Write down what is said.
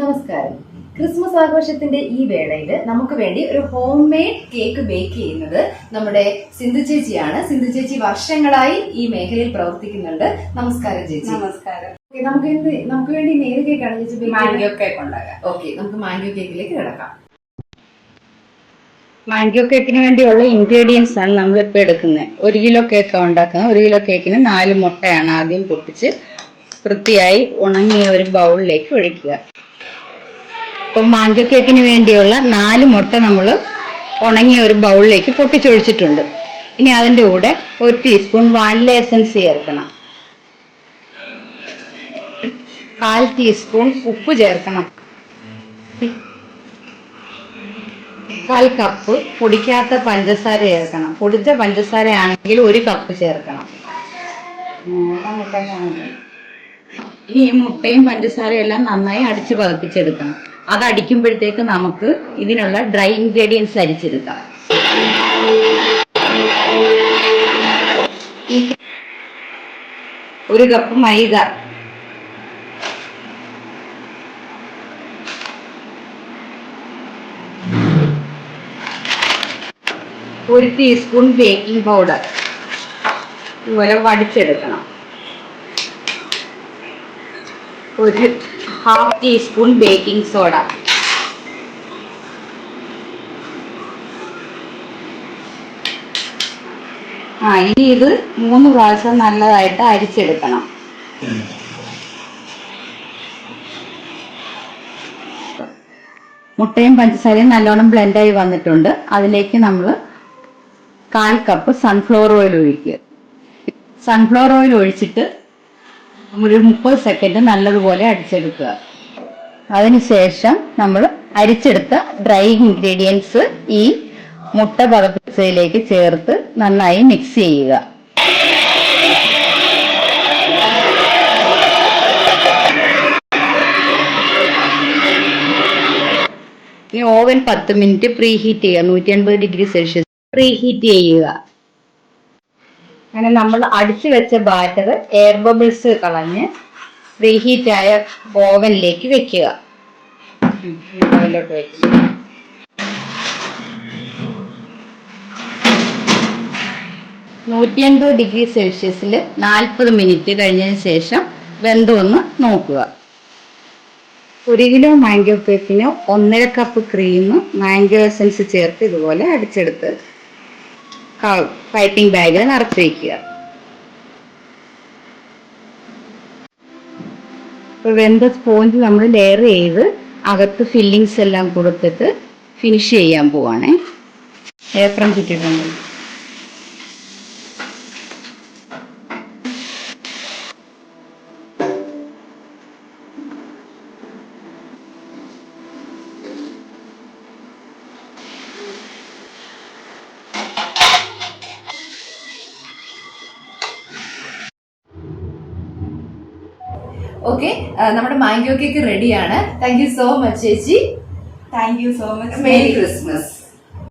നമസ്കാരം. ക്രിസ്മസ് ആഘോഷത്തിന്റെ ഈ വേളയിൽ നമുക്ക് വേണ്ടി ഒരു ഹോം മെയ്ഡ് കേക്ക് ബേക്ക് ചെയ്യുന്നത് നമ്മുടെ സിന്ധു ചേച്ചിയാണ്. സിന്ധു ചേച്ചി വർഷങ്ങളായി ഈ മേഖലയിൽ പ്രവർത്തിക്കുന്നുണ്ട്. നമസ്കാരം ചേച്ചി. നമസ്കാരം. നമുക്ക് എന്ത് നമുക്ക് വേണ്ടി നേര് ഏത് കേക്കാണ് ചേച്ചി മാംഗോ കേക്ക് ഉണ്ടാകാം ഓക്കെ നമുക്ക് മാംഗോ കേക്കിലേക്ക് കിടക്കാം. മാംഗോ കേക്കിന് വേണ്ടിയുള്ള ഇൻഗ്രീഡിയൻസ് ആണ് നമ്മളിപ്പോൾ എടുക്കുന്നത് ഒരു കിലോ കേക്ക് ഉണ്ടാക്കുന്നത്. ഒരു കിലോ കേക്കിന് നാല് മുട്ടയാണ് ആദ്യം പൊട്ടിച്ച് വൃത്തിയായി ഉണങ്ങിയ ഒരു ബൗളിലേക്ക് ഒഴിക്കുക. അപ്പം മാംഗോ കേക്കിന് വേണ്ടിയുള്ള നാല് മുട്ട നമ്മൾ ഉണങ്ങിയ ഒരു ബൗളിലേക്ക് പൊട്ടിച്ചൊഴിച്ചിട്ടുണ്ട്. ഇനി അതിന്റെ കൂടെ ഒരു ടീസ്പൂൺ വാനില എസൻസ് ചേർക്കണം. കാൽ ടീസ്പൂൺ ഉപ്പ് ചേർക്കണം. കാൽ കപ്പ് പൊടിക്കാത്ത പഞ്ചസാര ചേർക്കണം. പൊടിച്ച പഞ്ചസാര ആണെങ്കിൽ ഒരു കപ്പ് ചേർക്കണം. ഈ മുട്ടയും പഞ്ചസാരയും എല്ലാം നന്നായി അടിച്ച് പതപ്പിച്ചെടുക്കണം. അത് അടിക്കുമ്പോഴത്തേക്ക് നമുക്ക് ഇതിനുള്ള ഡ്രൈ ഇൻഗ്രീഡിയൻസ് അരിച്ചെടുക്കാം. ഒരു കപ്പ് മൈദ. ഒരു ടീസ്പൂൺ ബേക്കിംഗ് പൗഡർ ഇതുപോലെ വടിച്ചെടുക്കണം. ഒരു ഹാഫ് ടീസ്പൂൺ ബേക്കിംഗ് സോഡ ആ ഇനി ഇത് മൂന്ന് പ്രാവശ്യം നല്ലതായിട്ട് അരിച്ചെടുക്കണം. മുട്ടയും പഞ്ചസാരയും നല്ലോണം ബ്ലെൻഡായി വന്നിട്ടുണ്ട്. അതിലേക്ക് നമ്മൾ കാൽ കപ്പ് സൺഫ്ലവർ ഓയിൽ ഒഴിക്കുക. സൺഫ്ലവർ ഓയിൽ ഒഴിച്ചിട്ട് ഒരു മുപ്പത് സെക്കൻഡ് നല്ലതുപോലെ അടിച്ചെടുക്കുക. അതിനുശേഷം നമ്മൾ അരിച്ചെടുത്ത ഡ്രൈ ഇൻഗ്രീഡിയൻസ് ഈ മുട്ട പതപ്പിച്ചതിലേക്ക് ചേർത്ത് നന്നായി മിക്സ് ചെയ്യുക. ഓവൻ പത്ത് മിനിറ്റ് പ്രീ ഹീറ്റ് ചെയ്യുക. നൂറ്റി അൻപത് ഡിഗ്രി സെൽഷ്യസ് പ്രീ ഹീറ്റ് ചെയ്യുക. അങ്ങനെ നമ്മൾ അടിച്ചു വെച്ച ബാറ്റർ എയർ ബബിൾസ് കളഞ്ഞ് പ്രീ ഹീറ്റ് ആയ ഓവനിലേക്ക് വെക്കുക. വെക്കുക നൂറ്റി അൻപത് ഡിഗ്രി സെൽഷ്യസിൽ നാൽപ്പത് മിനിറ്റ് കഴിഞ്ഞതിന് ശേഷം വെന്തോന്ന് നോക്കുക. ഒരു കിലോ മാംഗോ കേക്കിന് ഒന്നര കപ്പ് ക്രീമും മാംഗോ എസൻസ് ചേർത്ത് ഇതുപോലെ അടിച്ചെടുത്ത് പൈപ്പിംഗ് ബാഗിൽ നിറച്ച് വയ്ക്കുക വെന്ത സ്പോഞ്ച് നമ്മൾ ലെയർ ചെയ്ത് അകത്ത് ഫില്ലിങ്സ് എല്ലാം കൊടുത്തിട്ട് ഫിനിഷ് ചെയ്യാൻ പോവാണേ. ഏപ്രം ചുറ്റിട്ടുണ്ട് ഓക്കെ നമ്മുടെ മാംഗോ കേക്ക് റെഡിയാണ് താങ്ക് യു സോ മച്ച് ചേച്ചി. Thank you so much merry Christmas